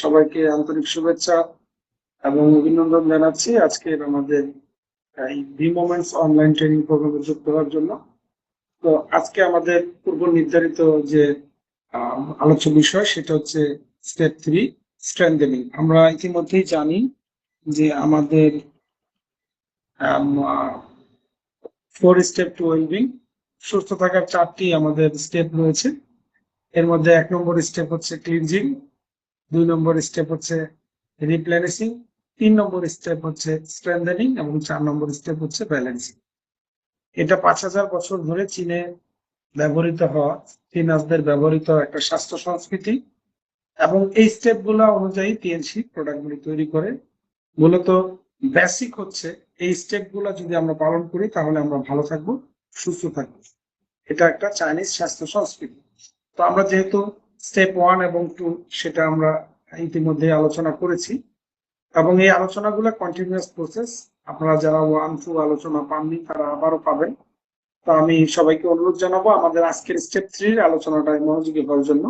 সবাইকে আন্তরিক শুভেচ্ছা এবং অভিনন্দন জানাচ্ছি আজকের আমাদের এই ভি মোমেন্টস অনলাইন ট্রেনিং প্রোগ্রামে যুক্ত হওয়ার জন্য। তো আজকে আমাদের পূর্ব নির্ধারিত যে আলোচ্য বিষয় সেটা হচ্ছে স্টেপ থ্রি স্ট্রেন্থেনিং আমরা ইতিমধ্যেই জানি যে আমাদের ফোর স্টেপ টু ওয়েলবিং সুস্থ থাকার চারটি আমাদের স্টেপ রয়েছে। এর মধ্যে এক নম্বর স্টেপ হচ্ছে ক্লিনজিং দুই নম্বর স্টেপ হচ্ছে রিপ্লেনিসিং তিন নম্বর স্টেপ হচ্ছে স্ট্রেন্থেনিং এবং চার নম্বর স্টেপ হচ্ছে ব্যালেন্সিং এটা পাঁচ হাজার বছর ধরে চীনে ব্যবহৃত হওয়া চীনাসদের ব্যবহৃত একটা স্বাস্থ্য সংস্কৃতি। এবং এই স্টেপগুলা অনুযায়ী টিএনসি প্রোডাক্টগুলি তৈরি করে। মূলত বেসিক হচ্ছে, এই স্টেপগুলা যদি আমরা পালন করি তাহলে আমরা ভালো থাকব, সুস্থ থাকব। এটা একটা চাইনিজ স্বাস্থ্য সংস্কৃতি। তো আমরা যেহেতু স্টেপ ওয়ান এবং টু সেটা আমরা ইতিমধ্যে আলোচনা করেছি এবং এই আলোচনাগুলো কন্টিনিউয়াস প্রসেস আপনারা যারা ওয়ান টু আলোচনা পাননি তারা আবারও পাবেন। তো আমি সবাইকে অনুরোধ জানাব আমাদের আজকের স্টেপ থ্রির আলোচনাটায় মনোযোগী হওয়ার জন্য।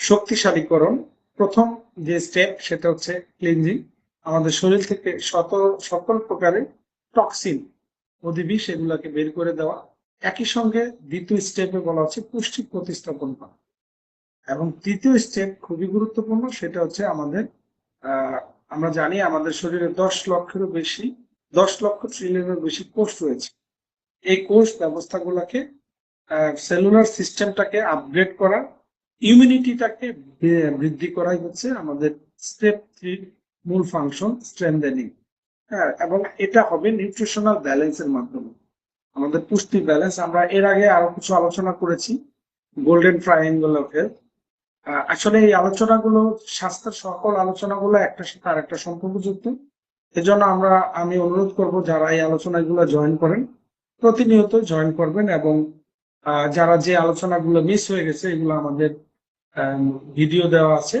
শক্তিশালীকরণ, প্রথম যে স্টেপ সেটা হচ্ছে ক্লিনজিং আমাদের শরীর থেকে শত, সকল প্রকারের টক্সিন অধিবিষ এগুলাকে বের করে দেওয়া। একই সঙ্গে দ্বিতীয় স্টেপে বলা হচ্ছে পুষ্টি প্রতিস্থাপন করা। এবং তৃতীয় স্টেপ খুবই গুরুত্বপূর্ণ, সেটা হচ্ছে আমাদের আমরা জানি আমাদের শরীরে দশ লক্ষেরও বেশি, দশ লক্ষ ট্রিলিয়নের বেশি কোষ রয়েছে। এই কোষ ব্যবস্থাগুলোকে সেলুলার সিস্টেমটাকে আপগ্রেড করা ইমিউনিটিটাকে বৃদ্ধি করাই হচ্ছে আমাদের স্টেপ থ্রি মূল ফাংশন স্ট্রেন্থেনিং হ্যাঁ এবং এটা হবে নিউট্রিশনাল ব্যালেন্সের মাধ্যমে। আমাদের পুষ্টি ব্যালেন্স। আমরা এর আগে আরও কিছু আলোচনা করেছি, গোল্ডেন ট্রায়াঙ্গল অফ হেলথ। আসলে এই আলোচনাগুলো, স্বাস্থ্যের সকল আলোচনাগুলো একটা সাথে আরেকটা সম্পর্কযুক্ত। এজন্য আমরা, আমি অনুরোধ করব যারা এই আলোচনাগুলো জয়েন করেন, প্রতিনিয়ত জয়েন করবেন এবং যারা যে আলোচনাগুলো মিস হয়ে গেছে, এগুলো আমাদের ভিডিও দেওয়া আছে।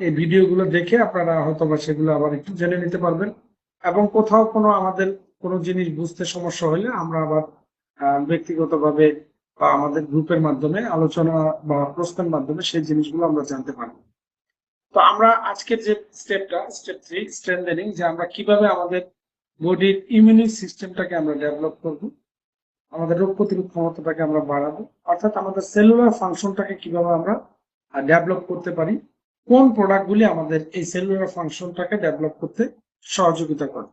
এই ভিডিওগুলো দেখে আপনারা হয়তো বা সেগুলো আবার একটু জেনে নিতে পারবেন। এবং কোথাও কোনো আমাদের কোনো জিনিস বুঝতে সমস্যা হলে আমরা আবার ব্যক্তিগতভাবে বা আমাদের গ্রুপের মাধ্যমে আলোচনা বা প্রশ্নের মাধ্যমে সেই জিনিসগুলো আমরা জানতে পারব। তো আমরা আজকের যে স্টেপটা, স্টেপ থ্রি স্ট্রেন্থেনিং যে আমরা কীভাবে আমাদের বডির ইমিউনি সিস্টেমটাকে আমরা ডেভেলপ করব, আমাদের রোগ প্রতিরোধ ক্ষমতাটাকে আমরা বাড়াবো, অর্থাৎ আমাদের সেলুলার ফাংশনটাকে কীভাবে আমরা ডেভেলপ করতে পারি, কোন প্রোডাক্টগুলি আমাদের এই সেলুলার ফাংশনটাকে ডেভেলপ করতে সহযোগিতা করে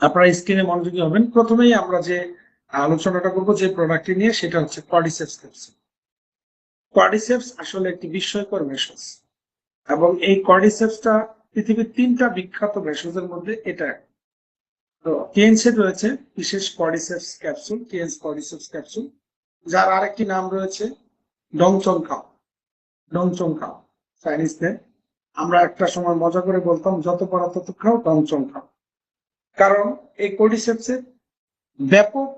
আপনারা স্ক্রিনে মনোযোগী হবেন। প্রথমেই আমরা যে আলোচনাটা করব, যে প্রোডাক্টটি নিয়ে, সেটা হচ্ছে কর্ডিসেপস ক্যাপসুল কর্ডিসেপস আসলে একটি বিস্ময়কর ভেষজ এবং এই কর্ডিসেপসটা পৃথিবীর তিনটা বিখ্যাত ভেষজের মধ্যে এটা। তো টিএনসে রয়েছে বিশেষ cordyceps capsule Tiens cordyceps capsule যার আরেকটি নাম রয়েছে ডংচংকাও চাইনিজ নেম আমরা একটা সময় মজা করে বলতাম, যত পড়া তত খাও ডংচংকাও কারণ এই কর্ডিসেপসের ব্যাপক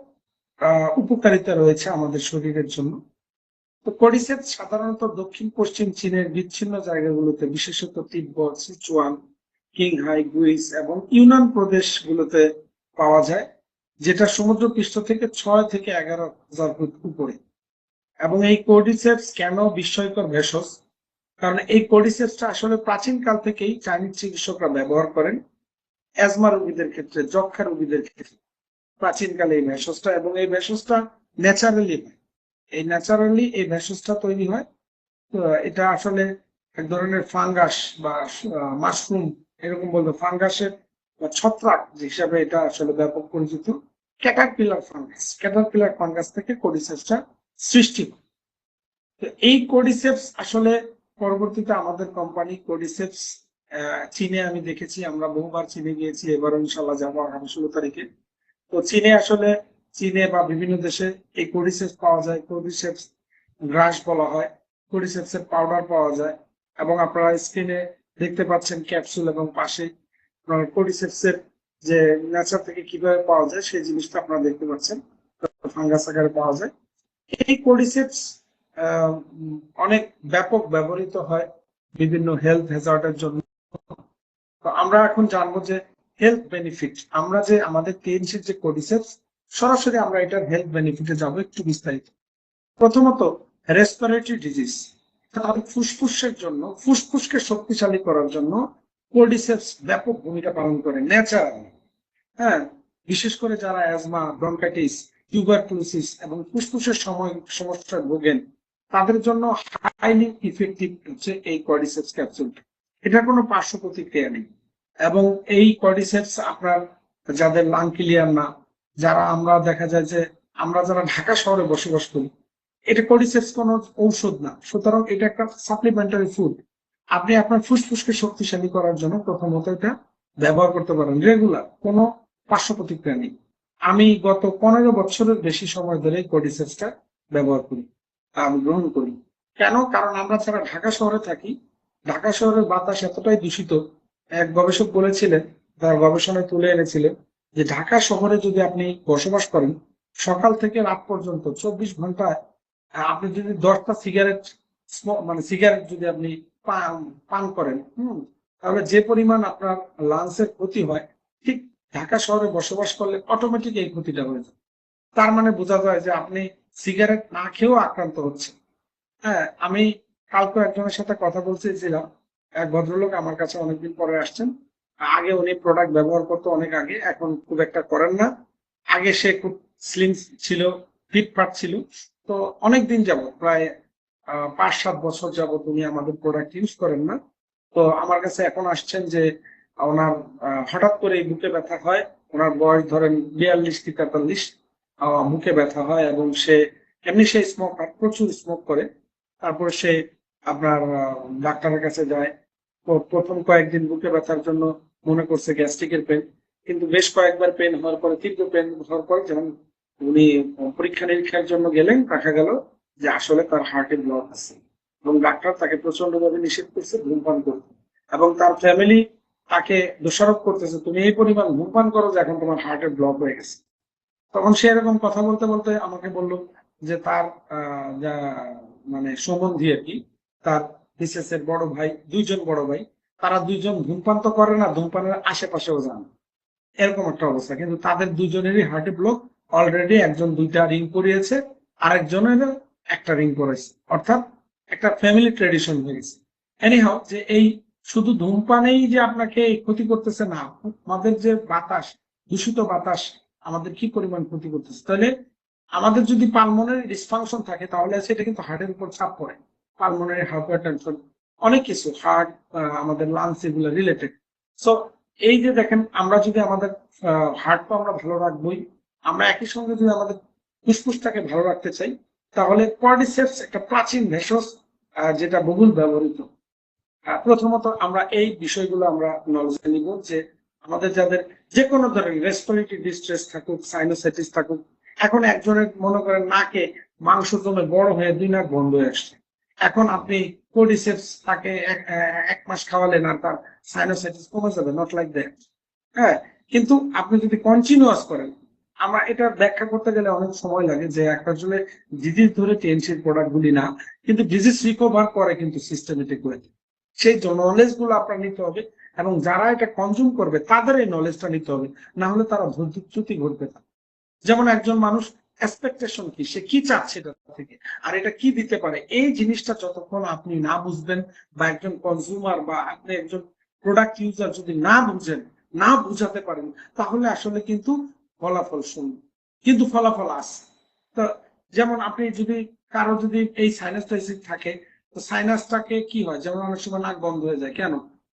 উপকারিতা রয়েছে আমাদের শরীরের জন্য। তো কর্ডিসেপস সাধারণত দক্ষিণ, পশ্চিম চীনের বিচ্ছিন্ন জায়গাগুলোতে, বিশেষত তিব্বত, সিচুয়ান কিংহাই গুইস এবং ইউনান প্রদেশগুলোতে পাওয়া যায়, যেটা সমুদ্র পৃষ্ঠ থেকে ছয় থেকে এগারো হাজার ফুট উপরে। এবং এই কোর্ডিসেপস কেন বিস্ময়কর ভেষজ? কারণ এই কোডিসেপসটা আসলে প্রাচীন কাল থেকেই চাইনিজ চিকিৎসকরা ব্যবহার করেন। অ্যাজমা রোগীদের ক্ষেত্রে যক্ষা রোগীদের ক্ষেত্রে, প্রাচীনকালে এই ভেষজটা এবং এই ভেষজটা ন্যাচারালি হয়। এই ন্যাচারালি এই ভেষজটা তৈরি হয়। এটা আসলে এক ধরনের ফাঙ্গাস বা মাশরুম, এরকম বলতো ফাঙ্গাসের বা ছত্রাক হিসাবে এটা আসলে ব্যাপক পরিচিত। ক্যাটারপিলার ফাঙ্গাস ক্যাটারপিলার ফাঙ্গাস থেকে কোডিসেপসটা সৃষ্টি হয়। তো এই কোডিসেপস আসলে পরবর্তীতে আমাদের কোম্পানি কোডিসেপস চীনে আমি দেখেছি, আমরা বহুবার চীনে গিয়েছি এবার ইনশাল্লাহ যাব আগামী ষোলো তারিখে। তো চীনে আসলে চীনে বা বিভিন্ন দেশে এই কোডিসেপস পাওয়া যায় কোডিসেপস গ্রাস বলা হয় কোডিসেপস এর পাউডার পাওয়া যায় এবং আপনারা স্ক্রিনে দেখতে পাচ্ছেন ক্যাপসুল এবং পাশে কোডিসেপস এর যে নেচার থেকে কীভাবে পাওয়া যায় সেই জিনিসটা আপনারা দেখতে পাচ্ছেন ফাঙ্গাস আকারে পাওয়া যায়। এই কোডিসেপস অনেক ব্যাপক ব্যবহৃত হয় বিভিন্ন হেলথ হ্যাজার্ডের জন্য। তো আমরা এখন জানব যে হেলথ বেনিফিট আমরা যে আমাদের টিএনসির যে কোডিসেপস সরাসরি আমরা এটার হেলথ বেনিফিটে যাব একটু বিস্তারিত। প্রথমত রেসপিরেটরি ডিজিজ তাহলে ফুসফুসের জন্য, ফুসফুসকে শক্তিশালী করার জন্য কোর্ডিসেপস ব্যাপক ভূমিকা পালন করে ন্যাচারাল হ্যাঁ বিশেষ করে যারা অ্যাজমা ব্রঙ্কাইটিস টিউবারকুলোসিস এবং ফুসফুসের সময়, সমস্যায় ভোগেন, তাদের জন্য হাইলি ইফেক্টিভ হচ্ছে এই কর্ডিসেপস ক্যাপসুলটা এটার কোনো পার্শ্ব প্রতিক্রিয়া নেই। এবং এই কর্ডিসেপস আপনার যাদের লাং ক্লিয়ার না, যারা আমরা দেখা যায় যে আমরা যারা ঢাকা শহরে বসবাস করি, এটা কর্ডিসেপস কোনো ঔষধ না। সুতরাং এটা একটা সাপ্লিমেন্টারি ফুড আপনি আপনার ফুসফুসকে শক্তিশালী করার জন্য প্রথমত এটা ব্যবহার করতে পারেন। রেগুলার কোনো পার্শ্ব প্রতিক্রিয়া নেই। আমি গত পনেরো বছরের বেশি সময় ধরে কর্ডিসেপসটা ব্যবহার করি গ্রহণ করি। কেন? কারণ আমরা যারা ঢাকা শহরে থাকি ঢাকা শহরের বাতাস এতটাই দূষিত, এক গবেষক বলেছিলেন, তার গবেষণায় তুলে এনেছিলেন যে ঢাকা শহরে যদি আপনি বসবাস করেন, সকাল থেকে রাত পর্যন্ত চব্বিশ ঘন্টায় আপনি যদি দশটা সিগারেট মানে সিগারেট যদি আপনি পান করেন, হম, তাহলে যে পরিমাণ আপনার লাংসের ক্ষতি হয়, ঠিক ঢাকা শহরে বসবাস করলে অটোমেটিক এই ক্ষতিটা হয়ে যায়। তার মানে বোঝা যায় যে আপনি সিগারেট না খেয়েও আক্রান্ত হচ্ছে হ্যাঁ আমি কালকে একজনের সাথে কথা বলতেছিলাম এক ভদ্রলোক আমার কাছে অনেকদিন পরে আসছেন। আগে উনি প্রোডাক্ট ব্যবহার করতো অনেক আগে, এখন খুব একটা করেন না। আগে সে খুব স্লিম ছিল ফিটফাট ছিল। তো অনেক দিন যাবত প্রায় পাঁচ সাত বছর যাবত উনি আমাদের প্রোডাক্ট ইউজ করেন না। তো আমার কাছে এখন আসছেন যে, ওনার হঠাৎ করে বুকে ব্যথা হয়। ওনার বয়স ধরেন বিয়াল্লিশ কি তেতাল্লিশ বুকে ব্যথা হয় এবং সে, এমনি সে স্মোক প্রচুর স্মোক করে। তারপরে সে আপনার ডাক্তারের কাছে যায়। প্রথম কয়েকদিন বুকে ব্যথার জন্য মনে করছে গ্যাস্ট্রিকের পেন, কিন্তু বেশ কয়েকবার পেন হওয়ার পরে, তীব্র পেন হওয়ার পর যখন উনি পরীক্ষা নিরীক্ষার জন্য গেলেন, দেখা গেল যে আসলে তার হার্টে ব্লক আছে এবং ডাক্তার তাকে প্রচণ্ড ভাবে নিষেধ করছে ধূমপান করতে এবং তার ফ্যামিলি তাকে দোষারোপ করতেছে, তুমি এই পরিমাণ ধূমপান করো যে এখন তোমার হার্টে ব্লক হয়ে গেছে। তখন সে এরকম কথা বলতে বলতে আমাকে বলল যে তার মানে সম্বন্ধী আর কি তার এর বড় ভাই, দুইজন বড় ভাই, তারা দুইজন ধূমপান তো করে না, ধূমপানের আশেপাশেও যান। এরকম একটা অবস্থা। কিন্তু তাদের দুজনেরই হার্টে ব্লক অলরেডি একজন দুইটা রিং করিয়েছে আরেকজনের একটা রিং করেছে অর্থাৎ একটা ফ্যামিলি ট্রেডিশন হয়ে গেছে। এনিহাও যে এই শুধু ধূমপানেই যে আপনাকে ক্ষতি করতেছে না, আমাদের যে বাতাস, দূষিত বাতাস, আমাদের কি পরিমাণ ক্ষতি করতেছে? তাহলে আমাদের যদি পালমনের ডিসফাংশন থাকে, তাহলে সেটা কিন্তু হার্টের উপর চাপ পড়ে। পালমোনারি হাইপারটেনশন অনেক কিছু হার্ট আমাদের লাংস এগুলো রিলেটেড সো এই যে দেখেন, আমরা যদি আমাদের হার্ট তো আমরা ভালো রাখবোই, আমরা একই সঙ্গে যদি আমাদের ফুসফুসটাকে ভালো রাখতে চাই, তাহলে কর্ডিসেপস একটা প্রাচীন ভেষজ যেটা বহুল ব্যবহৃত। প্রথমত আমরা এই বিষয়গুলো আমরা নলেজে নিব যে আমাদের যাদের যে কোনো ধরনের রেসপিরেটরি ডিস্ট্রেস থাকুক সাইনোসাইটিস থাকুক, এখন একজনের মনে করেন নাকে মাংস জমে বড় হয়ে দুই নাক বন্ধ হয়ে আসছে। এখন আপনি কোডিসেপস তাকে এক- মাস খাওয়ালেন আর তার সাইনোসাইটিস কমে যাবে নট লাইক দ্যাট হ্যাঁ কিন্তু আপনি যদি কন্টিনিউয়াস করেন, আমরা এটা ব্যাখ্যা করতে গেলে অনেক সময় লাগে যে একটা আসলে ডিজিজ ধরে টিএনসির প্রোডাক্ট গুলি না, কিন্তু ডিজিজ রিকভার করে কিন্তু সিস্টেমেটিক ওয়ে সেই নলেজগুলো আপনার নিতে হবে এবং যারা এটা কনজিউম করবে, তাদের এই নলেজটা নিতে হবে, না হলে তারা ধৈর্যচ্যুতি ঘটবে যেমন একজন মানুষ এক্সপেকটেশন কি? সে কি চাচ্ছে এটা থেকে? আর এটা কি দিতে পারে? এই জিনিসটা যতক্ষণ আপনি না বুঝবেন বা একজন কনজিউমার বা আপনি একজন প্রোডাক্ট ইউজার যদি না বুঝেন, না বুঝাতে পারেন, তাহলে আসলে কিন্তু ফলাফল শূন্য কিন্তু ফলাফল আসে তো যেমন আপনি যদি, কারও যদি এই সাইনাসটাইসিস থাকে, তো সাইনাসটাকে কি হয়? যেমন অনেক সময় নাক বন্ধ হয়ে যায়। কেন?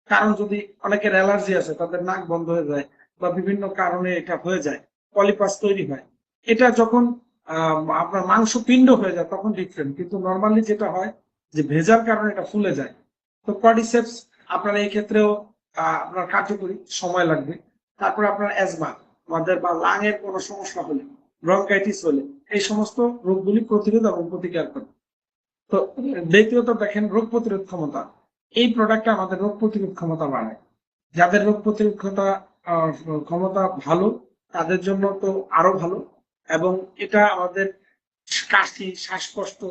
কারণ যদি অনেকের অ্যালার্জি আছে, তাদের নাক বন্ধ হয়ে যায় বা বিভিন্ন কারণে এটা হয়ে যায় পলিপাস তৈরি হয়। এটা যখন আপনার মাংস পিণ্ড হয়ে যায়, তখন ডিফারেন্ট কিন্তু নর্মালি যেটা হয়, যে ভেজার কারণে এটা ফুলে যায়। তো কর্ডিসেপস আপনার এই ক্ষেত্রেও আপনার কার্যকরী সময় লাগবে। তারপর আপনার অ্যাজমা আমাদের বা লাং এর কোনো সমস্যা হলে ব্রঙ্কাইটিস হলে, এই সমস্ত রোগগুলি প্রতিরোধ এবং প্রতিকার করে। তো দ্বিতীয়ত দেখেন, রোগ প্রতিরোধ ক্ষমতা। এই প্রোডাক্টটা আমাদের রোগ প্রতিরোধ ক্ষমতা বাড়ায়। যাদের রোগ প্রতিরোধ ক্ষমতা ভালো, তাদের জন্য তো আরও ভালো। এবং এটা আমাদের কাশি, শ্বাসকষ্ট,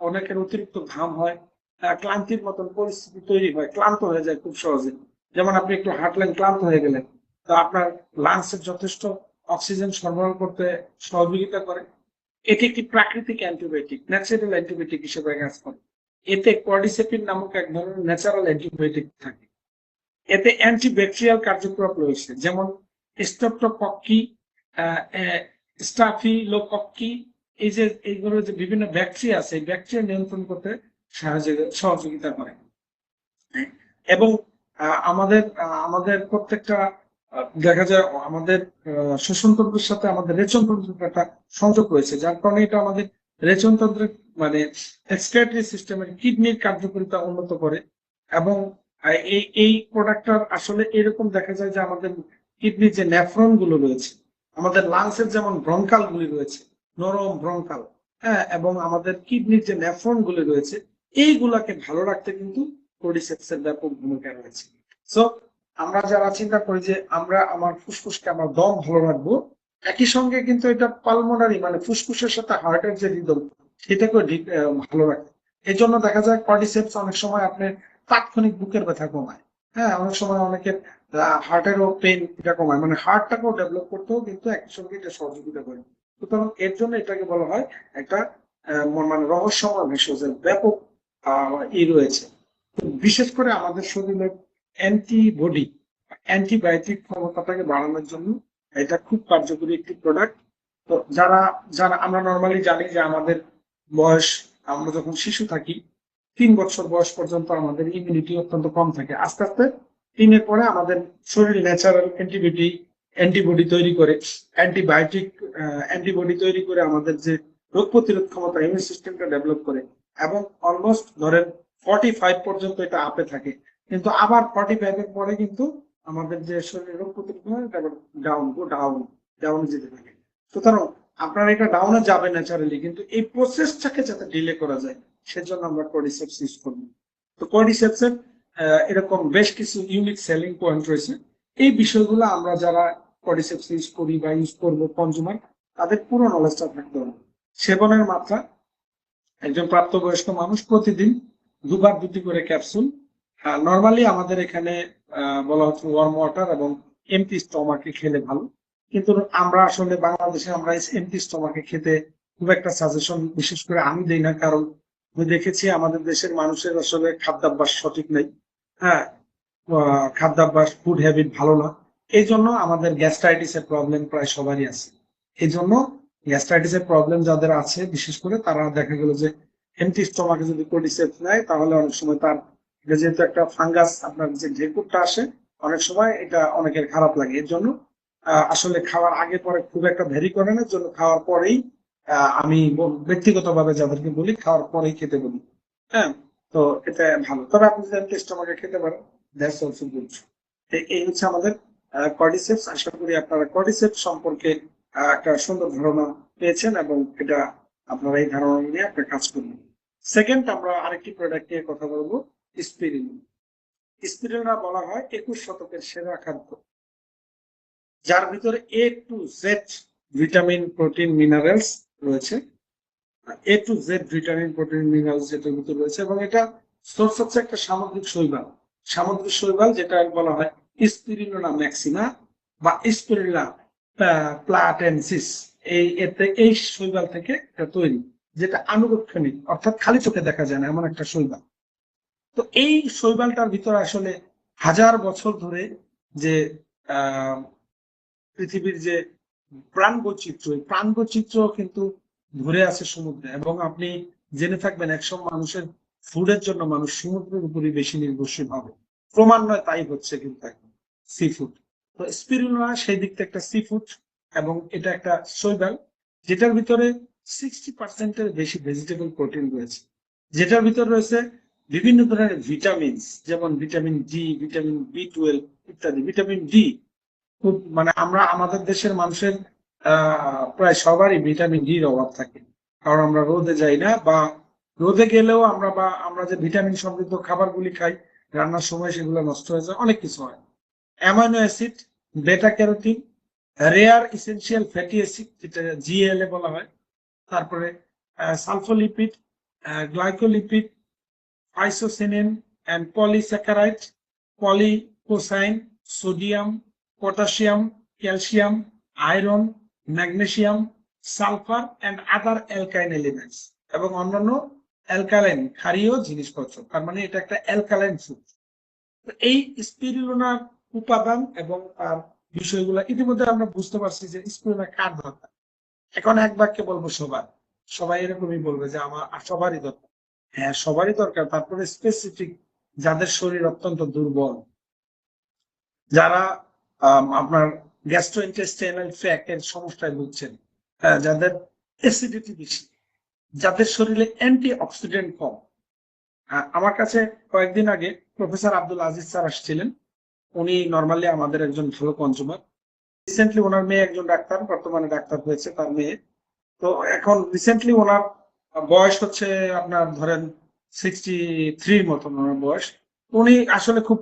অনেকের অতিরিক্ত ঘাম হয় ক্লান্তির মতন পরিস্থিতি তৈরি হয়, ক্লান্ত হয়ে যায় খুব সহজে। যেমন আপনি একটু হাঁটলেন, ক্লান্ত হয়ে গেলেন, তো আপনার লাংসের যথেষ্ট অক্সিজেন সরবরাহ করতে সহযোগিতা করে। এটি একটি প্রাকৃতিক অ্যান্টিবায়োটিক ন্যাচারাল অ্যান্টিবায়োটিক হিসেবে কাজ করে। এতে কর্ডিসেপিন নামক এক ধরনের ন্যাচারাল অ্যান্টিবায়োটিক থাকে। এতে অ্যান্টিব্যাকটেরিয়াল কার্যক্রম রয়েছে, যেমন স্ট্রেপ্টোকক্কি স্টাফিলোকক্কি এই যে এইগুলো যে বিভিন্ন ব্যাকটেরিয়া আছে এই ব্যাকটেরিয়া নিয়ন্ত্রণ করতে সহযোগিতা করে। এবং আমাদের আমাদের প্রত্যেকটা দেখা যায় আমাদের আহ, শ্বসনতন্ত্রের সাথে আমাদের রেচন রেচনতন্ত্রের একটা সংযোগ রয়েছে যার কারণে এটা আমাদের রেচনতন্ত্রের মানে এক্সক্রেটরি সিস্টেমের কিডনির কার্যকারিতা উন্নত করে। এবং এই এই প্রোডাক্টটার আসলে এরকম দেখা যায় যে আমাদের কিডনির যে ন্যাফ্রনগুলো রয়েছে আমাদের লাংসের যেমন ব্রঙ্কাল গুলি রয়েছে, নরম ব্রঙ্কাল হ্যাঁ এবং আমাদের কিডনির যে নেফ্রন গুলি রয়েছে, এইগুলাকে ভালো রাখতে কিন্তু কোডিসেপসের ব্যাপক ভূমিকা রয়েছে। সো আমরা যারা চিন্তা করি যে আমরা আমার ফুসফুসকে, আমার দম ভালো রাখব, একই সঙ্গে কিন্তু এটা পালমোনারি মানে ফুসফুসের সাথে হার্টের যে রিদম সেটাকে ভালো রাখে। এই জন্য দেখা যায় কর্ডিসেপস অনেক সময় আপনার তাৎক্ষণিক বুকের ব্যথা কমায় হ্যাঁ অনেক সময় অনেকের হার্টেরও পেন এটা কমায় মানে হার্টটাকেও ডেভেলপ করতেও কিন্তু একই সঙ্গে এটা সহযোগিতা করে। সুতরাং এর জন্য এটাকে বলা হয় একটা মানে রহস্যময় ভেষজের ব্যাপক ই রয়েছে। বিশেষ করে আমাদের শরীরের অ্যান্টিবডি অ্যান্টিবায়োটিক ক্ষমতাটাকে বাড়ানোর জন্য এটা খুব কার্যকরী একটি প্রোডাক্ট তো যারা যারা, আমরা নর্মালি জানি যে আমাদের বয়স, আমরা যখন শিশু থাকি, তিন বছর বয়স পর্যন্ত আমাদের ইমিউনিটি অত্যন্ত কম থাকে। আস্তে আস্তে তিনের পরে আমাদের শরীর ন্যাচারাল অ্যান্টিবডি অ্যান্টিবডি তৈরি করে অ্যান্টিবায়োটিক অ্যান্টিবডি তৈরি করে আমাদের যে রোগ প্রতিরোধ ক্ষমতা ইমিউন সিস্টেমটা ডেভেলপ করে, এবং অলমোস্ট ধরেন ফর্টি ফাইভ পর্যন্ত এটা আপে থাকে। কিন্তু আবার ফর্টি ফাইভ এর পরে কিন্তু আমাদের যে শরীরের রোগ প্রতিরোধ ডাউন গো ডাউন ডাউনে যেতে থাকে। সুতরাং আপনার এটা ডাউনে যাবে ন্যাচারালি কিন্তু এই প্রসেসটাকে যাতে ডিলে করা যায়, সেজন্য আমরা কর্ডিসেপস ইউজ করব। তো কর্ডিসেপসের এরকম বেশ কিছু ইউনিক সেলিং পয়েন্ট রয়েছে। এই বিষয়গুলো আমরা যারা কর্ডিসেপস ইউজ করি বা ইউজ করব কনজুমার তাদের পুরো নলেজটা থাকতে হবে। সেবনের মাত্রা, একজন প্রাপ্তবয়স্ক মানুষ প্রতিদিন দুবার দুটি করে ক্যাপসুল নর্মালি আমাদের এখানে বলা হচ্ছে ওয়ার্ম ওয়াটার এবং এমটি স্টমাকে খেলে ভালো। কিন্তু আমরা আসলে বাংলাদেশে আমরা এমটি স্টমাকে খেতে খুব একটা সাজেশন বিশেষ করে আমি দেই না, কারণ আমি দেখেছি আমাদের দেশের মানুষের আসলে খাদ্যাভ্যাস সঠিক নেই। হ্যাঁ খাদ্যাভ্যাস ফুড হ্যাবিট ভালো না। এই জন্য আমাদের গ্যাস্ট্রাইটিস এর প্রবলেম প্রায় সবারই আছে। এই জন্য গ্যাস্ট্রাইটিস এর প্রবলেম যাদের আছে, বিশেষ করে তারা দেখা গেল যে এমটি স্টমাকে যদি কোডিসেপস নেয়, তাহলে অনেক সময় তার যেহেতু একটা ফাঙ্গাস আপনার যে ঢেকুরটা আসে, অনেক সময় এটা অনেকের খারাপ লাগে। এর জন্য আসলে খাওয়ার আগে পরে খুব একটা ভেরি করে না জন্য খাওয়ার পরেই আমি ব্যক্তিগতভাবে যাদেরকে বলি, খাওয়ার পরেই খেতে বলি। হ্যাঁ তো এটা ভালো। তবে আপনি যদি টেস্ট আমাকে খেতে পারেন দ্যাটস অলসো গুড এই হচ্ছে আমাদের কর্ডিসেপস আশা করি আপনারা কর্ডিসেপস সম্পর্কে একটা সুন্দর ধারণা পেয়েছেন এবং এটা আপনারা এই ধারণা নিয়ে আপনার কাজ করবেন। সেকেন্ড আমরা আরেকটি প্রোডাক্ট নিয়ে কথা বলব স্পিরিন স্পিরিনা বলা হয় একুশ শতকের সেরা খাদ্য। যার ভিতরে A to Z vitamin protein minerals রয়েছে। A to Z vitamin protein minerals যেটার ভিতরে রয়েছে, এবং এটা সোর্স হচ্ছে একটা সামুদ্রিক শৈবাল। সামুদ্রিক শৈবাল যেটা বলা হয় স্পিরিনোলা ম্যাক্সিমা বা স্পিরিলা প্লাটেন্সিস এই এতে, এই শৈবাল থেকে এটা তৈরি, যেটা আনুগক্ষণিক অর্থাৎ খালি চোখে দেখা যায় না, এমন একটা শৈবাল। তো এই শৈবালটার ভিতরে আসলে হাজার বছর ধরে যে পৃথিবীর যে প্রাণ বৈচিত্র্য প্রাণ বৈচিত্র্য কিন্তু ধরে আছে সমুদ্রে এবং আপনি জেনে থাকবেন একসময় মানুষের ফুডের জন্য মানুষ সমুদ্রের উপরই বেশি নির্ভরশীল হবে। ক্রমান্বয়ে তাই হচ্ছে কিন্তু এখন সি ফুড তো স্পিরুলা সেই দিক থেকে একটা সি ফুড এবং এটা একটা শৈবাল যেটার ভিতরে সিক্সটি পার্সেন্টের বেশি ভেজিটেবল প্রোটিন রয়েছে। যেটার ভিতরে রয়েছে বিভিন্ন ধরনের ভিটামিনস যেমন vitamin D vitamin B twelve ইত্যাদি। ভিটামিন ডি খুব মানে আমরা, আমাদের দেশের মানুষের প্রায় সবারই ভিটামিন ডির অভাব থাকে। কারণ আমরা রোদে যাই না বা রোদে গেলেও আমরা বা আমরা যে ভিটামিন সমৃদ্ধ খাবারগুলি খাই, রান্নার সময় সেগুলো নষ্ট হয়ে যায়, অনেক কিছু হয়। Amino acid, beta carotene, rare essential fatty acid, যেটা জিএলএ বলা হয়। তারপরে সালফোলিপিড গ্লাইকোলিপিড, আইসোসিনিন and polysaccharide পলিকোসাইন, sodium, potassium, calcium, iron magnesium, sulphur and other অ্যালকাইন elements এবং অন্যান্য অ্যালকালাইন ক্ষারীয় জিনিসপত্র। তার মানে এটা একটা অ্যালকালাইন ফুড এই স্পিরুলিনার উপাদান এবং তার বিষয়গুলো ইতিমধ্যে আমরা বুঝতে পারছি যে স্পিরুলিনা কার দরকার। এখন এক বাক্যে বলব সবার। সবাই এরকমই বলবে যে আমার সবারই দরকার। হ্যাঁ সবারই দরকার, তারপরে স্পেসিফিক যাদের শরীর অত্যন্ত দুর্বল। যারা আপনার গ্যাস্ট্রো ইন্টেস্টাইনাল এর সমস্যায় ভুগছেন। যাদের অ্যাসিডিটি বেশি, যাদের শরীরে অ্যান্টি অক্সিডেন্ট কম আমার কাছে কয়েকদিন আগে প্রফেসর আব্দুল আজিজ স্যার আসছিলেন। উনি নর্মালি আমাদের একজন ভালো কনজিউমার রিসেন্টলি ওনার মেয়ে একজন ডাক্তার, বর্তমানে ডাক্তার হয়েছে তার মেয়ে। তো এখন রিসেন্টলি ওনার বয়স হচ্ছে আপনার ধরেন সিক্সটি থ্রির মতন ওনার বয়স। উনি আসলে খুব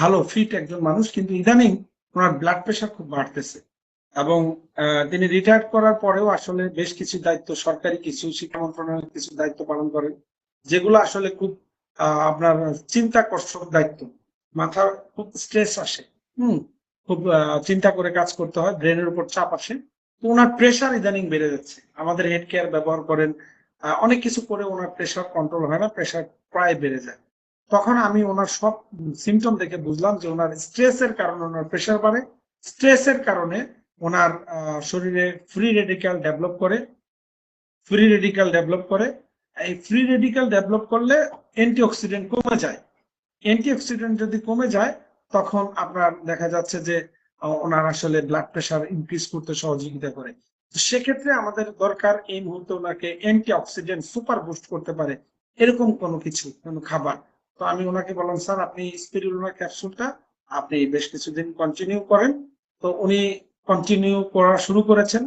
ভালো ফিট একজন মানুষ। কিন্তু ইদানিং ওনার ব্লাড প্রেশার খুব বাড়তেছে। এবং তিনি রিটায়ার করার পরেও আসলে বেশ কিছু দায়িত্ব, সরকারি কিছু শিক্ষা মন্ত্রণালয়ের কিছু দায়িত্ব পালন করেন, যেগুলো আসলে খুব আপনার চিন্তা কষ্ট দায়িত্ব। মাথার খুব স্ট্রেস আসে, হুম, খুব চিন্তা করে কাজ করতে হয় ব্রেনের উপর চাপ আসে। তো ওনার প্রেশার ইদানিং বেড়ে যাচ্ছে। আমাদের হেড কেয়ার ব্যবহার করেন অনেক কিছু করে ওনার প্রেশার কন্ট্রোল হয় না প্রেশার প্রায় বেড়ে যায়। তখন আমি ওনার সব সিমটম দেখে বুঝলাম যে ওনার স্ট্রেসের কারণে ওনার প্রেশার বাড়ে। স্ট্রেসের কারণে ওনার শরীরে ফ্রি রেডিক্যাল ডেভেলপ করে। ফ্রি রেডিক্যাল ডেভেলপ করে। এই ফ্রি রেডিক্যাল ডেভেলপ করলে অ্যান্টিঅক্সিডেন্ট কমে যায়। অ্যান্টিঅক্সিডেন্ট যদি কমে যায়, তখন আপনার দেখা যাচ্ছে যে ওনার আসলে ব্লাড প্রেশার ইনক্রিজ করতে সহযোগিতা করে। সেক্ষেত্রে আমাদের দরকার এই মুহূর্তে ওনাকে অ্যান্টি অক্সিডেন্ট সুপার বুস্ট করতে পারে। এরকম কোনো কিছু, কোনো খাবার। তো আমি ওনাকে বললাম, স্যার, আপনি স্পিরুলিনা ক্যাপসুলটা আপনি বেশ কিছুদিন কন্টিনিউ করেন। তো উনি কন্টিনিউ করা শুরু করেছেন।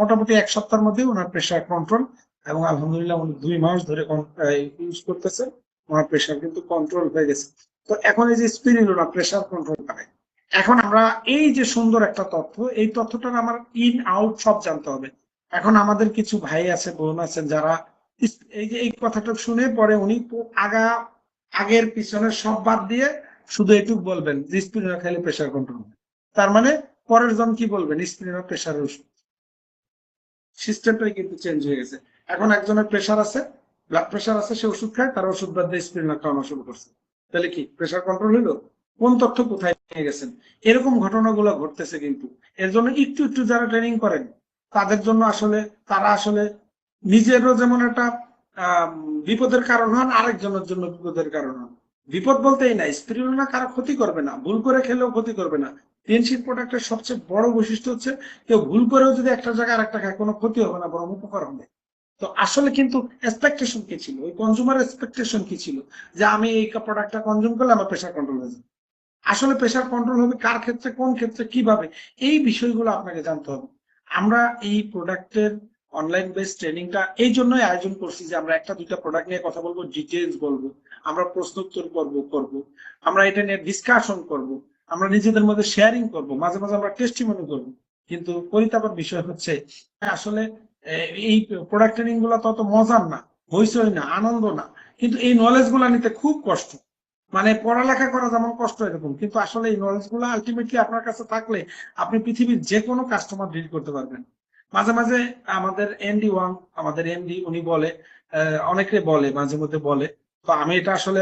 মোটামুটি এক সপ্তাহের মধ্যে ওনার প্রেশার কন্ট্রোল এবং আলহামদুলিল্লাহ উনি দুই মাস ধরে ইউজ করতেছেন। ওনার প্রেশার কিন্তু কন্ট্রোল হয়ে গেছে। তো এখন এই যে স্পিরুলিনা প্রেশার কন্ট্রোল করে এখন আমরা এই যে সুন্দর একটা তথ্য, এই তথ্যটার আমার ইন আউট সব জানতে হবে। এখন আমাদের কিছু ভাই আছে, বোন আছেন যারা, এই যে এই কথাটা শুনে পরে উনি আগা আগের পিছনের সব বাদ দিয়ে শুধু এটুক বলবেন যে স্পিরিনা খাইলে প্রেশার কন্ট্রোল তার মানে পরের জন কি বলবেন স্পিরিনা প্রেশারের ওষুধ। সিস্টেমটাই কিন্তু চেঞ্জ হয়ে গেছে। এখন একজনের প্রেশার আছে ব্লাড প্রেশার আছে, সে ওষুধ খায়, তার ওষুধ বাদ দিয়ে স্পিরিনা খাওয়ানো শুরু করছে। তাহলে কি? প্রেশার কন্ট্রোল হইল? কোন তথ্য কোথায় নিয়ে গেছেন? এরকম ঘটনাগুলো ঘটতেছে কিন্তু। এর জন্য একটু একটু যারা ট্রেনিং করেন, তাদের জন্য আসলে, তারা আসলে নিজেরও যেমন একটা বিপদের কারণ হন, আরেকজনের জন্য বিপদের কারণ হন। বিপদ বলতেই না স্পিরুলিনা কারও ক্ষতি করবে না, ভুল করে খেলেও ক্ষতি করবে না। টেনশিপ প্রোডাক্টের সবচেয়ে বড় বৈশিষ্ট্য হচ্ছে, কেউ ভুল করেও যদি একটা জায়গায় আরেকটা খায়, কোনো ক্ষতি হবে না, বরং উপকার হবে। তো আসলে কিন্তু এক্সপেকটেশন কি ছিল? ওই কনজিউমার এক্সপেকটেশন কি ছিল? যে আমি এই প্রোডাক্টটা কনজিউম করলে আমার প্রেশার কন্ট্রোল হয়ে যাবে। আসলে প্রেশার কন্ট্রোল হবে কার ক্ষেত্রে, কোন ক্ষেত্রে, কীভাবে? এই বিষয়গুলো আপনাকে জানতে হবে। আমরা এই প্রোডাক্টের অনলাইন বেস ট্রেনিংটা এই জন্যই আয়োজন করছি যে আমরা একটা দুইটা প্রোডাক্ট নিয়ে কথা বলব ডিটেলস বলব, আমরা প্রশ্ন উত্তর করব করব, আমরা এটা নিয়ে ডিসকাশন করব, আমরা নিজেদের মধ্যে শেয়ারিং করব, মাঝে মাঝে আমরা টেস্টিমনি করব। কিন্তু পরিতাপের বিষয় হচ্ছে আসলে এই প্রোডাক্ট ট্রেনিংগুলো তত মজার না হইসই না, আনন্দ না, কিন্তু এই নলেজগুলা নিতে খুব কষ্ট। মানে পড়ালেখা করা যেমন কষ্ট এরকম, কিন্তু আসলে এই নলেজগুলো আলটিমেটলি আপনার কাছে থাকলে আপনি পৃথিবীর যে কোনো কাস্টমার ডিল করতে পারবেন। মাঝে মাঝে আমাদের এমডি ওয়ান আমাদের এমডি উনি বলে অনেকে বলে, মাঝে মধ্যে বলে। তো আমি এটা আসলে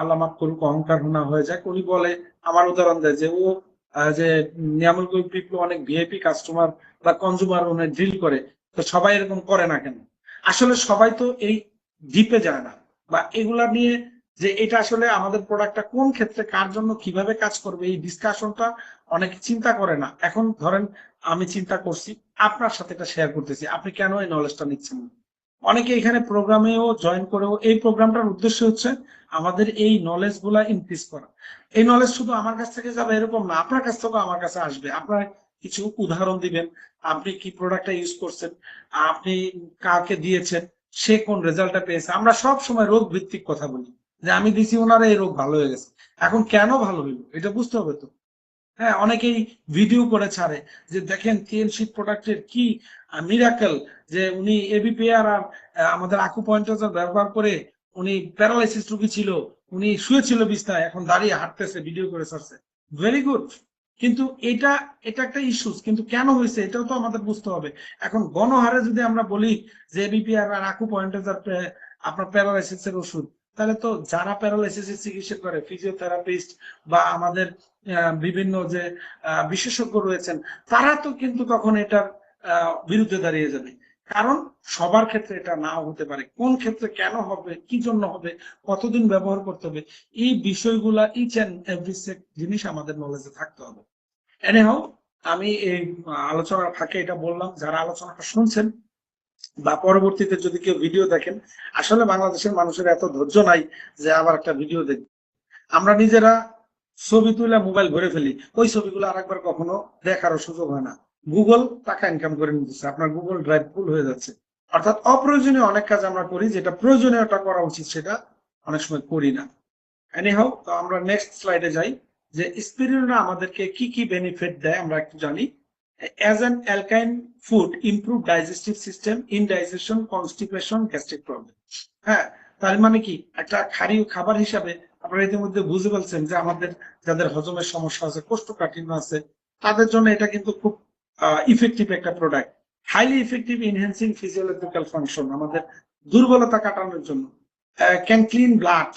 আল্লাহ মাফ করুক, অহংকার না হয়ে যাক। উনি বলে, আমার উদাহরণ দেয় যে, ও যে নিয়ামল পিপল অনেক ভিআইপি কাস্টমার বা কনজুমার উনি ডিল করে, তো সবাই এরকম করে না কেন? আসলে সবাই তো এই ডিপে যায় না। বা এগুলা নিয়ে যে এটা আসলে আমাদের প্রোডাক্টটা কোন ক্ষেত্রে, কার জন্য কীভাবে কাজ করবে, এই ডিসকাশনটা অনেকে চিন্তা করে না। এখন ধরেন আমি চিন্তা করছি, আপনার সাথে এটা শেয়ার করতেছি। আপনি কেন এই নলেজটা নিচ্ছেন অনেকে এখানে প্রোগ্রামেও জয়েন করেও, এই প্রোগ্রামটার উদ্দেশ্য হচ্ছে আমাদের এই নলেজগুলা ইনক্রিজ করা। এই নলেজ শুধু আমার কাছ থেকে যাবে এরকম না, আপনার কাছ থেকেও আমার কাছে আসবে। আপনার কিছু উদাহরণ দিবেন, আপনি কি প্রোডাক্টটা ইউজ করছেন, আপনি কাকে দিয়েছেন, সে কোন রেজাল্টটা পেয়েছে। আমরা সব সময় রোগ ভিত্তিক কথা বলি, যে আমি দিছি ওনারা, এই রোগ ভালো হয়ে গেছে। এখন কেন ভালো হইল? এটা বুঝতে হবে তো। হ্যাঁ অনেকেই ভিডিও করে ছাড়ে যে দেখেন টিএনশিপ প্রোডাক্টের কি মিরাকেল যে উনি এবিপিআর আর আমাদের আকু পয়েন্টার ব্যবহার করে উনি প্যারালাইসিস রোগী ছিল, উনি শুয়েছিল বিছনায়, এখন দাঁড়িয়ে হাঁটতেছে ভিডিও করে ছাড়ছে। ভেরি গুড কিন্তু এটা এটা একটা ইস্যুস কিন্তু কেন হয়েছে এটাও তো আমাদের বুঝতে হবে। এখন গণহারে যদি আমরা বলি যে এবিপি আর আকু পয়েন্টে আপনার প্যারালাইসিস এর ওষুধ, তাহলে তো যারা প্যারালাইসিস এর চিকিৎসা করে ফিজিওথেরাপিস্ট বা আমাদের বিভিন্ন যে বিশেষজ্ঞ রয়েছেন, তারা তো কিন্তু তখন এটার বিরুদ্ধে দাঁড়িয়ে যাবে। কারণ সবার ক্ষেত্রে এটা নাও হতে পারে। কোন ক্ষেত্রে কেন হবে, কি জন্য হবে, কতদিন ব্যবহার করতে হবে, এই বিষয়গুলা ইচ অ্যান্ড এভরি জিনিস আমাদের নলেজে থাকতে হবে। এনিহাও আমি এই আলোচনার ফাঁকে এটা বললাম। যারা আলোচনাটা শুনছেন বা পরবর্তীতে যদি কেউ ভিডিও দেখেন, আসলে বাংলাদেশের মানুষের এত ধৈর্য নাই যে আবার একটা ভিডিও দেখবে। আমরা নিজেরা ছবি তুলে মোবাইল ভরে ফেলি, ওই ছবিগুলো আরেকবার কখনো দেখারও সুযোগ হয় না। গুগল টাকা ইনকাম করে নিতেছে, আপনার গুগল ড্রাইভ ফুল হয়ে যাচ্ছে। অর্থাৎ অপ্রয়োজনীয় অনেক কাজ আমরা করি, যেটা প্রয়োজনীয়টা করা উচিত, সেটা অনেক সময় করি না। এনিহাও তো আমরা নেক্সট স্লাইডে যাই, যে স্পিরুলিনা আমাদেরকে কি কি বেনিফিট দেয় আমরা একটু জানি। As an অ্যালকাইন food improve digestive system indigestion constipation gastric problem হ্যাঁ তার মানে কি? একটা খারি খাবার হিসাবে আপনারা ইতিমধ্যে বুঝে ফেলছেন যে আমাদের যাদের হজমের সমস্যা আছে, কোষ্ঠকাঠিন্য আছে, তাদের জন্য এটা কিন্তু খুব ইফেক্টিভ একটা product highly effective enhancing physiological function আমাদের দুর্বলতা কাটানোর জন্য। Can clean blood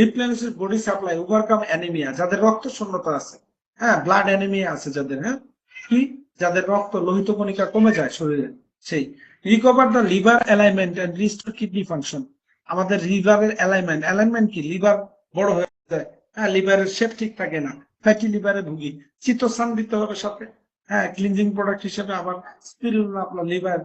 replenishes body supply overcome anaemia যাদের রক্ত শূন্যতা আছে। হ্যাঁ ব্লাড অ্যানিমিয়া আছে যাদের হ্যাঁ? কি? যাদের রক্ত লোহিত কণিকা কমে যায় শরীরে, সেই। Recover the liver alignment and restore kidney function আমাদের লিভারের অ্যালাইনমেন্ট অ্যালাইনমেন্ট কি? লিভার বড় হয়ে যায়। হ্যাঁ লিভারের শেপ ঠিক থাকে না। ফ্যাটি লিভারে ভুগি। চিতোসান দিতে হবে সাথে হ্যাঁ ক্লিনজিং প্রোডাক্ট হিসেবে আবার স্পিরুলিনা আপনার লিভার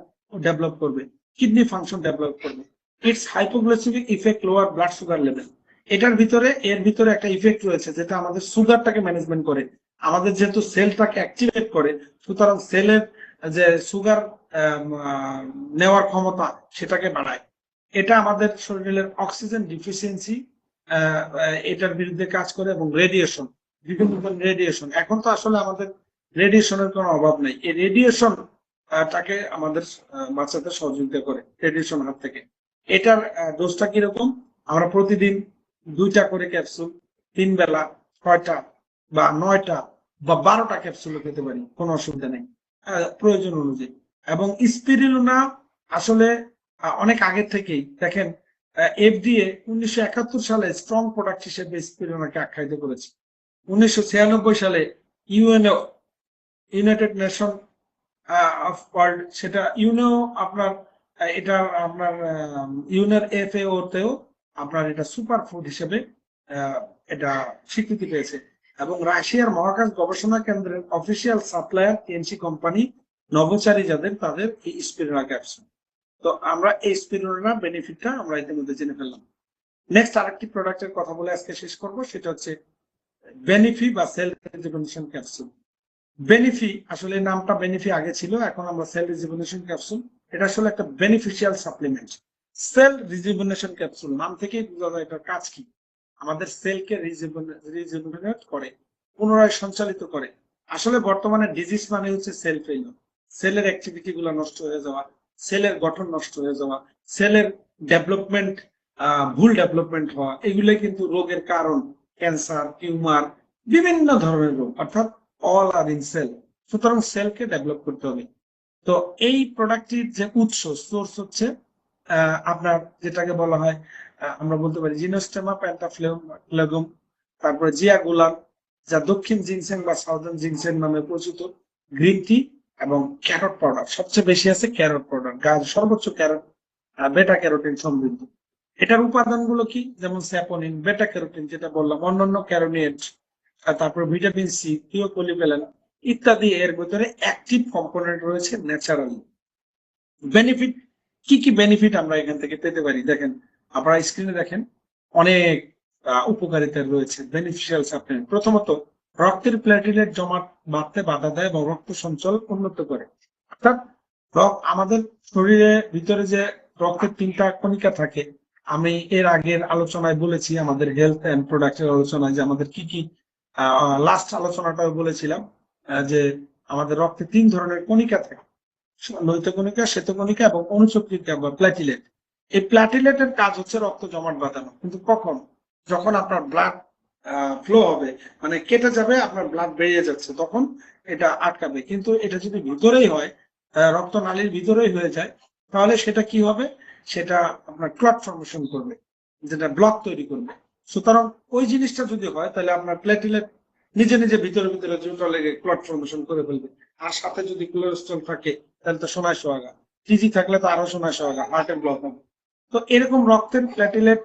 ডেভেলপ করবে কিডনি ফাংশন ডেভেলপ করবে। It's hypoglycemic effect lower blood sugar level এটার ভিতরে, এর ভিতরে একটা ইফেক্ট রয়েছে যেটা আমাদের সুগারটাকে ম্যানেজমেন্ট করে। আমাদের যেহেতু সেলটাকে অ্যাক্টিভেট করে, সুতরাং সেলের যে সুগার নেওয়ার ক্ষমতা সেটাকে বাড়ায়। এটা আমাদের শরীরের অক্সিজেন ডিফিসিয়েন্সি এটার বিরুদ্ধে কাজ করে এবং রেডিয়েশন বিভিন্ন ধরনের রেডিয়েশন এখন তো আসলে আমাদের রেডিয়েশনের কোনো অভাব নেই। এই রেডিয়েশন টাকে আমাদের বাচ্চাতে সহযোগিতা করে রেডিয়েশন হাত থেকে। এটার ডোজটা কীরকম? আমরা প্রতিদিন দুইটা করে ক্যাপসুল তিন বেলা ছয়টা বা নয়টা বা বারোটা ক্যাপসুল খেতে পারি, কোনো অসুবিধা নেই। প্রয়োজন অনুযায়ী। এবং স্পিরিলুনা আসলে অনেক আগের থেকেই, দেখেন এফডিএ উনিশশো একাত্তর সালে স্ট্রং প্রোডাক্ট হিসেবে স্পিরুলিনাকে আখ্যায়িত করেছে। উনিশশো ছিয়ানব্বই সালে UNO united nation of world সেটা ইউনো আপনার এটা আপনার ইউনের এফএও তেও আপনার এটা সুপার ফুড হিসেবে এটা স্বীকৃতি পেয়েছে। এবং রাশিয়ার মহাকাশ গবেষণা কেন্দ্রের অফিসিয়াল সাপ্লায়ার টিএনসি কোম্পানি নভোচারী যাদের, তাদের এই স্পিরুলিনা ক্যাপসুল তো আমরা এই স্পিরুলিনা বেনিফিটটা আমরা ইতিমধ্যে জেনে ফেললাম। নেক্সট আরেকটি প্রোডাক্টের কথা বলে আজকে শেষ করব, সেটা হচ্ছে বেনিফি বা সেল রিজুভেনেশন ক্যাপসুল বেনিফি আসলে নামটা বেনিফি আগে ছিল, এখন আমরা সেল রিজুভেনেশন ক্যাপসুল এটা আসলে একটা beneficial supplement cell rejuvenation capsule নাম থেকেই বোঝা যায় এটার কাজ কি। আমাদের সেলকে রিজুভেনেট করে, পুনরায় সঞ্চালিত করে। আসলে বর্তমানে ডিজিজ মানে হচ্ছে সেল ফেলিওর সেলের অ্যাক্টিভিটি গুলো নষ্ট হয়ে যাওয়া। সেলের গঠন নষ্ট হয়ে যাওয়া, সেলের ডেভেলপমেন্ট ভুল ডেভেলপমেন্ট হওয়া, এগুলো কিন্তু রোগের কারণ ক্যান্সার টিউমার বিভিন্ন ধরনের রোগ, অর্থাৎ অল আর ইন সেল সুতরাং সেলকে ডেভেলপ করতে হবে। তো এই প্রোডাক্টটির যে উৎস সোর্স হচ্ছে আপনার যেটাকে বলা হয় আমরা বলতে পারি জিনোস্টেমা, প্যান্টাফ্লেগম, তারপরে জিয়াগুলাম, যা দক্ষিণ জিনসেং বা সাউদার্ন জিনসেং নামে পরিচিত, গ্রিন টি এবং ক্যারট পাউডার সবচেয়ে বেশি আছে ক্যারট পাউডার গাছ, সর্বোচ্চ ক্যারট বেটা ক্যারোটিন সমৃদ্ধ। এটার উপাদানগুলো কি? যেমন স্যাপোনিন বেটা ক্যারোটিন যেটা বললাম, অন্যান্য ক্যারোনিয়েট তারপর ভিটামিন সি থিওপলিফেলান ইত্যাদি এর ভিতরে অ্যাক্টিভ কম্পোনেন্ট রয়েছে ন্যাচারালি বেনিফিট কি কি বেনিফিট আমরা এখান থেকে পেতে পারি? দেখেন, আপনারা স্ক্রিনে দেখেন, অনেক উপকারিতা রয়েছে বেনিফিশিয়াল সাপ্লিমেন্ট প্রথমত রক্তের প্লেটিলেট জমাট বাড়তে বাধা দেয় এবং রক্ত সঞ্চল উন্নত করে। অর্থাৎ রক্ত আমাদের শরীরে ভিতরে যে রক্তের তিনটা কণিকা থাকে, আমি এর আগের আলোচনায় বলেছি, আমাদের হেলথ এন্ড প্রোডাক্টের আলোচনায় যে আমাদের কি কি লাস্ট আলোচনাটাও বলেছিলাম যে আমাদের রক্তে তিন ধরনের কণিকা থাকে। লোহিত কণিকা, শ্বেত কণিকা এবং অনুচক্রিকা বা প্ল্যাটিলেট। এই প্ল্যাটিলেটের কাজ হচ্ছে রক্ত জমাট বাঁধানো। কিন্তু কখন? যখন আপনার ব্লাড ফ্লো হবে। মানে কেটে যাবে আপনার ব্লাড বেরিয়ে যাচ্ছে তখন এটা আটকাবে। কিন্তু এটা যদি ভিতরেই হয় আহ, রক্তনালীর ভিতরেই হয়ে যায় তাহলে সেটা কি হবে? সেটা আপনার ক্লট ফর্মেশন করবে যেটা ব্লক তৈরি করবে। সুতরাং ওই জিনিসটা যদি হয় তাহলে আপনার প্লেটলেট নিজে নিজে ভিতরে ভিতরে জুটা লেগে ক্লট ফর্মেশন করে ফেলবে। আর সাথে যদি কোলেস্ট্রল থাকে তাহলে তো সোনায় সোহাগা। টিজি থাকলে তো আরও সোনায় সোহাগা হার্টের ব্লক হবে। তো এরকম রক্তের প্লেটিলেট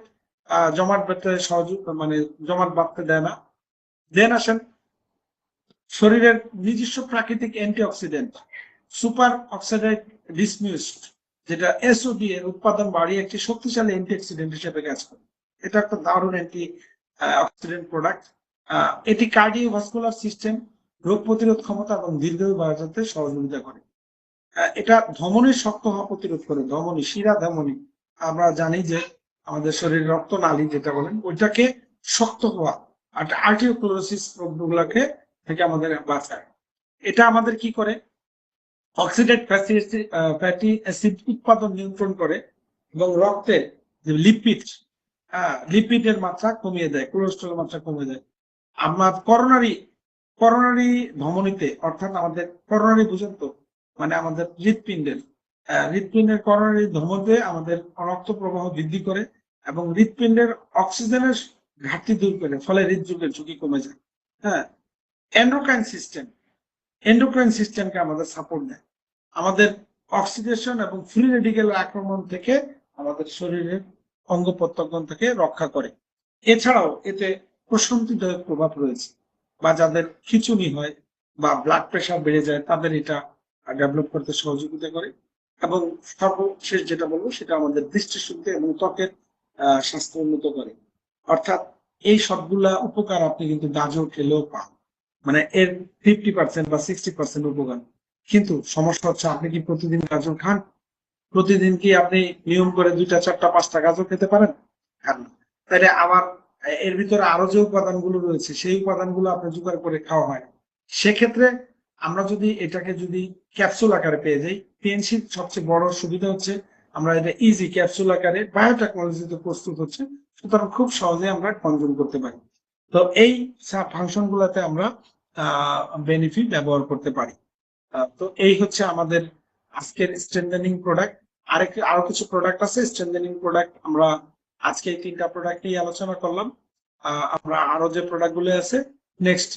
জমাট বাঁধতে সহযোগ মানে জমাট বাঁধতে দেয় না। দেন আসেন, শরীরের নিজস্ব প্রাকৃতিক অ্যান্টিঅক্সিডেন্ট সুপার অক্সিডাইড ডিসমিউসড যেটা এসওডি এর উৎপাদন বাড়িয়ে একটি শক্তিশালী অ্যান্টিঅক্সিডেন্ট হিসেবে কাজ করে। এটা একটা দারুণ অ্যান্টি অক্সিডেন্ট প্রোডাক্ট এটি কার্ডিওভাস্কুলার সিস্টেম রোগ প্রতিরোধ ক্ষমতা এবং দীর্ঘায়ু বাড়াতে সহযোগিতা করে। এটা ধমনির শক্ত হওয়া প্রতিরোধ করে। ধমনী, শিরা ধমনী। আমরা জানি যে আমাদের শরীরের রক্তনালী যেটা বলেন ওইটাকে শক্ত হওয়া আর আর্টিওক্লোরোসিস রোগগুলোকে থেকে আমাদের বাঁচায়। এটা আমাদের কি করে? অক্সিডেট ফ্যাটি অ্যাসিড উৎপাদন নিয়ন্ত্রণ করে এবং রক্তের যে লিপিড লিপিডের মাত্রা কমিয়ে দেয় কোলেস্ট্রলের মাত্রা কমিয়ে দেয়। আমার করোনারি করোনারি ধমনীতে অর্থাৎ আমাদের করোনারি বুঝেন তো মানে আমাদের হৃৎপিণ্ডের আহ, হৃৎপিণ্ডের করোনারি ধমনীতে আমাদের রক্ত প্রবাহ বৃদ্ধি করে। এবং হৃৎপিণ্ডের অক্সিজেনের ঘাটতি দূর করে, ফলে হৃদযুগের ঝুঁকি কমে যায়। হ্যাঁ এন্ডোক্রাইন সিস্টেম এন্ডোক্রাইন সিস্টেমকে আমাদের সাপোর্ট দেয়। আমাদের অক্সিডেশন এবং ফ্রি রেডিকেল আক্রমণ থেকে আমাদের শরীরের অঙ্গ প্রত্যঙ্গ থেকে রক্ষা করে। এছাড়াও এতে প্রশান্তিদায়ক প্রভাব রয়েছে বা যাদের খিচুনি হয় বা ব্লাড প্রেশার বেড়ে যায়, তাদের এটা ডেভেলপ করতে সহযোগিতা করে। এবং সর্বশেষ যেটা বলব, সেটা আমাদের দৃষ্টিশুদ্ধি এবং ত্বকের স্বাস্থ্য উন্নত করে। অর্থাৎ এই সবগুলা উপকার আপনি কিন্তু গাজর খেলেও পান। মানে এর ফিফটি পার্সেন্ট বা সিক্সটি পার্সেন্ট উপকার। কিন্তু সমস্যা হচ্ছে আপনি কি প্রতিদিন গাজর খান? প্রতিদিন কি আপনি নিয়ম করে দুইটা, চারটা, পাঁচটা গাজর খেতে পারেন? খান না। তাহলে আবার এর ভিতরে আরও যে উপাদানগুলো রয়েছে, সেই উপাদানগুলো আপনি জোগাড় করে খাওয়া হয় না। সেক্ষেত্রে আমরা যদি এটাকে যদি ক্যাপসুল আকারে পেয়ে যাই, পেনসিল সবচেয়ে বড় সুবিধা হচ্ছে আমরা এটা ইজি ক্যাপসুল আকারে বায়োটেকনোলজিতে প্রস্তুত হচ্ছে, সুতরাং খুব সহজে আমরা কনজিউম করতে পারি। তো এই ফাংশন গুলাতে আমরা বেনিফিট ব্যবহার করতে পারি। তো এই হচ্ছে আমাদের আজকের স্ট্রেন্থেনিং প্রোডাক্ট আরেক, আরও কিছু প্রোডাক্ট আছে স্ট্রেন্থেনিং প্রোডাক্ট আমরা আজকে এই তিনটা প্রোডাক্ট নিয়ে আলোচনা করলাম। আমরা আরও যে প্রোডাক্টগুলো আছে নেক্সট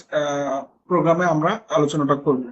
প্রোগ্রামে আমরা আলোচনাটা করব।